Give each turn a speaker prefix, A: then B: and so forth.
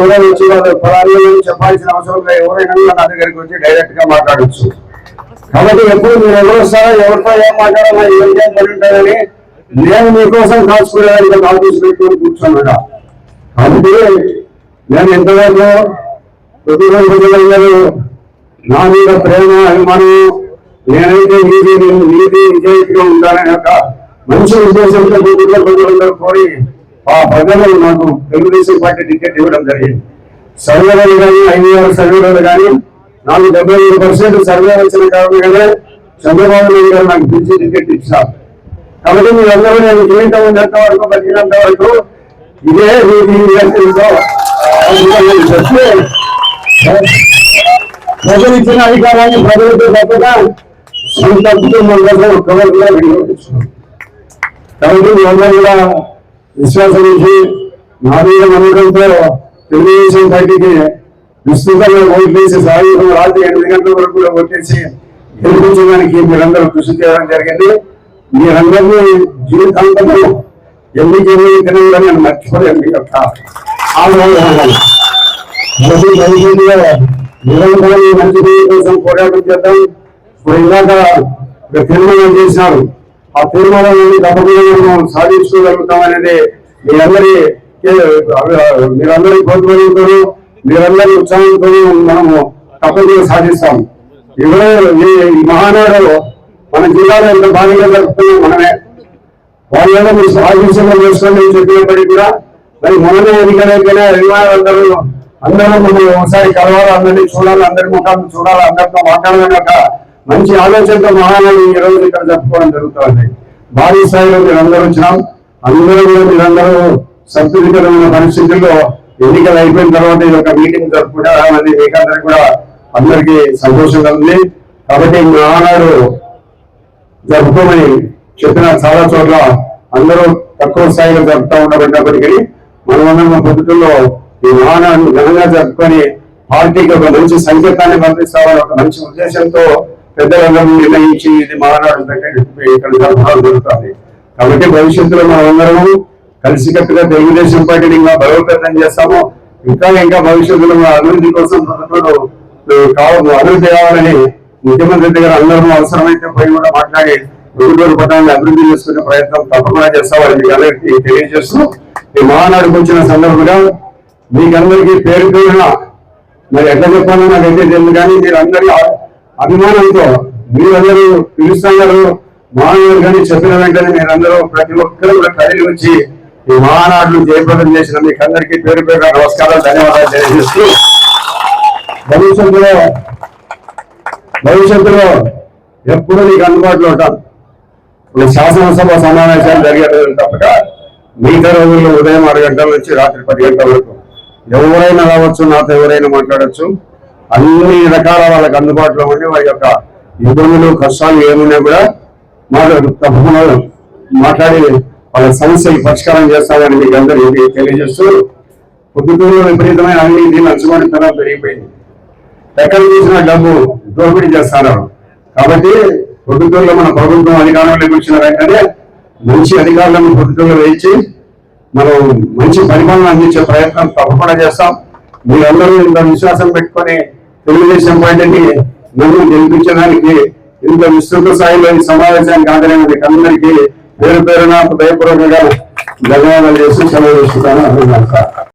A: కూడా వచ్చి వాళ్ళు పొలాలు చెప్పాల్సిన అవసరం లేదు. ఎవరైనా నా దగ్గరికి వచ్చి డైరెక్ట్గా మాట్లాడచ్చు. కాబట్టి ఎప్పుడు మీరు ఎవరు వస్తారో ఎవరితో ఏం మాట్లాడాలో ఎవరికి ఏం పని ఉంటుందని నేను మీకోసం కాల్చుకునేదానికి ఆఫీస్ పెట్టుకుని కూర్చున్నాడు కాబట్టి నేను ఇంతవరకు ప్రతిరోజు గారు నా మీద ప్రేమ అభిమానం నేనైతే నీతి నీతి విజయకుగా ఉంటానని ఒక మంచి ఉద్దేశంతో ప్రజలందరూ కోరి ఆ ప్రజలు నాకు తెలుగుదేశం పార్టీ టికెట్ ఇవ్వడం జరిగింది. సర్వేలు కానీ ఐదు సర్వేలు కానీ నాకు డెబ్బై ఐదు పర్సెంట్ సర్వే వచ్చిన కారణంగానే చంద్రబాబు నాయుడు గారు నాకు పిలిచి టికెట్ ఇచ్చారు. కాబట్టి మీరందరూ నేను జీవితం ఉన్నంత వరకు బతికినంత వరకు ఇదే నీతి చెప్తే ప్రజలు ఇచ్చిన అధికారాన్ని ప్రజలతో తప్పగా సొంత కుటుంబంలో కోసం కూడా వినియోగించుకున్నాం. కాబట్టి మీ అందరూ కూడా విశ్వాసం నుంచి నాదీయ మనోడంతో తెలుగుదేశం పార్టీకి విస్తృతంగా ఓట్లేసి సాయంత్రం రాత్రి ఎనిమిది గంటల వరకు కూడా ఓట్లేసి గెలిపించడానికి మీరందరూ కృషి చేయడం జరిగింది. మీరందరినీ జీవితాంతము ఎన్నికలు తినడం నేను మర్చిపోయాను మీ యొక్క ప్రతి భవిష్యత్తులో నిరంతరం మంచి కోసం పోరాటం చేద్దాం. ఇప్పుడు ఇందాక తీర్మానం చేసినారు. ఆ తీర్మానాన్ని తప్పకుండా సాధించుకోగలుగుతామనేది మీ అందరి మీరందరి కోరుకోవడంతో మీరందరి ఉత్సాహంతో మనము తప్పకుండా సాధిస్తాం. ఇవే ఈ మహానాడు మన జిల్లాలో ఎంత బాగా జరుపుతున్నాం మనమే. వాళ్ళలో మీరు సాధించడం చేస్తామని చెప్పినప్పటికీ కూడా మరి మొన్ననే ఎన్నికలైతేనే అభిమానులందరూ అందరూ మనం ఒకసారి కలవాలి అందరినీ చూడాలి అందరి ముఖాన్ని చూడాలి అందరితో మాట్లాడాలని ఒక మంచి ఆలోచనతో మహానాడు ఈ రోజు ఇక్కడ జరుపుకోవడం జరుగుతుంది భారీ స్థాయిలో మీరందరూ వచ్చినాం. అందరూ కూడా మీరందరూ సంతృప్తికరమైన పరిస్థితుల్లో ఎన్నికలు అయిపోయిన తర్వాత ఇది ఒక మీటింగ్ అనేది వేకాదని కూడా అందరికీ సంతోషంగా ఉంది. కాబట్టి మహానాడు జరుపుకోమని చెప్పిన చాలా చోట్ల అందరూ తక్కువ స్థాయిలో జరుపుతా ఉండబడినప్పటికీ మనమందరం పొద్దుటల్లో ఈ మహానాడు ఘనంగా జరుపుకొని పార్టీకి ఒక మంచి సంకేతాన్ని పంపిస్తామని ఒక మంచి ఉద్దేశంతో పెద్దలందరూ నిర్ణయించి ఇది మహానాడు పెట్టే జరుగుతుంది కాబట్టి భవిష్యత్తులో మనమందరము కలిసికట్టుగా తెలుగుదేశం పార్టీని ఇంకా బలోపేతం చేస్తాము. ఇంకా ఇంకా భవిష్యత్తులో అభివృద్ధి కోసం కావాలి అభివృద్ధి కావాలని ముఖ్యమంత్రి దగ్గర అందరూ అవసరమైతే పోయి కూడా మాట్లాడి గుంటూరు పట్టణాన్ని అభివృద్ధి చేసుకునే ప్రయత్నం తప్పకుండా చేస్తామని మీకు అందరికీ తెలియజేస్తూ ఈ మహానాడుకు వచ్చిన సందర్భంగా మీకందరికీ పేరు పేరున మరి ఎట్లా చెప్పాలో నాకైతే తెలియదు కానీ మీరు అందరికీ అభిమానంతో మీరందరూ పిలుస్తున్నారు. మహానాడు కానీ చెప్పిన వెంటనే మీరందరూ ప్రతి ఒక్కరూ కూడా కదిలి వచ్చి ఈ మహానాడును జయప్రదం చేసిన మీకు అందరికీ పేరు పేరు నమస్కారాలు ధన్యవాదాలు తెలియజేస్తూ భవిష్యత్తులో భవిష్యత్తులో ఎప్పుడు నీకు అందుబాటులో ఉంటాను ఇప్పుడు శాసనసభ సమావేశాలు జరిగేది తప్పక మిగతా రోజుల్లో ఉదయం ఆరు గంటల నుంచి రాత్రి పది గంటల వరకు ఎవరైనా రావచ్చు నాతో ఎవరైనా మాట్లాడచ్చు. అన్ని రకాల వాళ్ళకి అందుబాటులో ఉండి వారి యొక్క ఇబ్బందులు కష్టాలు ఏమున్నా కూడా మాట్లాడు తప్పకుండా మాట్లాడి వాళ్ళ సమస్యలు పరిష్కారం చేస్తామని మీకు అందరికీ తెలియజేస్తూ పొద్దుటూరులో విపరీతమైన అవినీతి నచ్చబడితనం పెరిగిపోయింది. ఎక్కడ చూసిన డబ్బు దోపిడీ చేస్తారు. కాబట్టి పొద్దుటూరులో మన ప్రభుత్వం అధికారంలోకి వచ్చిన వెంటనే మంచి అధికారులను పొద్దుటూరులో వేయించి మనం మంచి పరిపాలన అందించే ప్రయత్నం తప్పకుండా చేస్తాం. మీరందరూ ఇంత విశ్వాసం పెట్టుకొని తెలుగుదేశం పార్టీకి నన్ను గెలిపించడానికి ఇంత విస్తృత స్థాయిలో ఈ సమావేశానికి హాజరైన అందరికీ పేరు పేరున హృదయపూర్వకంగా ధన్యవాదాలు చేసి సెలవు చేస్తున్నాను.